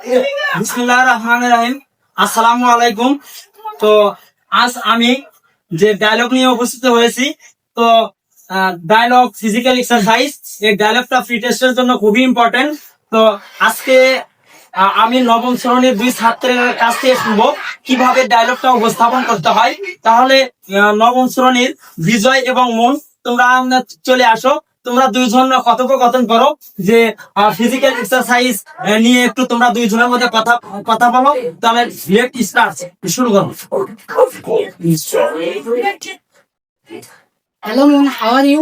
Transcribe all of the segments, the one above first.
বিসমুল্লাহ রহমান রাহিম। আসসালামু আলাইকুম। তো আজ আমি যে ডায়লগ নিয়ে উপস্থিত হয়েছি, তো ডায়লগ ফিজিক্যাল এক্সারসাইজ এই ডায়লগটা ফ্রি টেস্টের জন্য খুবই ইম্পর্টেন্ট তো আজকে আমি নবম শ্রেণির দুই ছাত্রের কাছ থেকে শুনব কীভাবে ডায়লগটা উপস্থাপন করতে হয়। তাহলে নবম শ্রেণির বিজয় এবং মন, তোমরা চলে আসো। তোমরা দুইজন কথোপকথন করো যে ফিজিক্যাল এক্সারসাইজ নিয়ে একটু তোমরা দুইজনের মধ্যে কথা কথা বলো তাহলে লেট স্টার্ট শুরু করো Hello, Moon. How are you?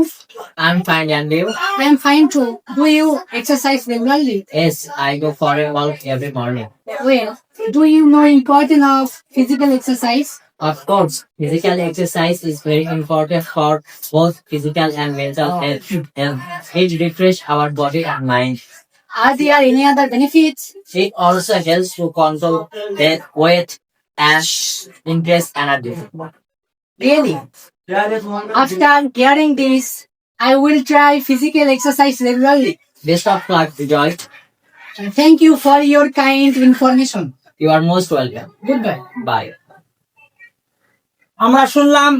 I'm fine, and you? I am fine too. Do you exercise regularly? Yes, I go for a walk every morning. Well, do you know importance of physical exercise? Of course, physical exercise is very important for both physical and mental health. It refreshes our body and mind. Are there any other benefits? It also helps to control the weight and increase energy. Really? After hearing this, I will try physical exercise regularly. Best of luck, Joy. Thank you for your kind information. You are most welcome. Goodbye. Bye. আমরা শুনলাম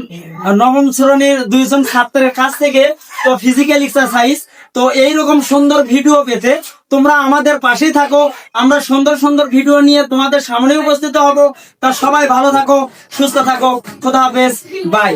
নবম শ্রেণির দুইজন ছাত্রের কাছ থেকে, তো physical exercise তো এইরকম সুন্দর ভিডিও পেতে তোমরা আমাদের পাশেই থাকো। আমরা সুন্দর সুন্দর ভিডিও নিয়ে তোমাদের সামনে উপস্থিত হব। তা সবাই ভালো থাকো, সুস্থ থাকো। খোদা হাফেজ। বাই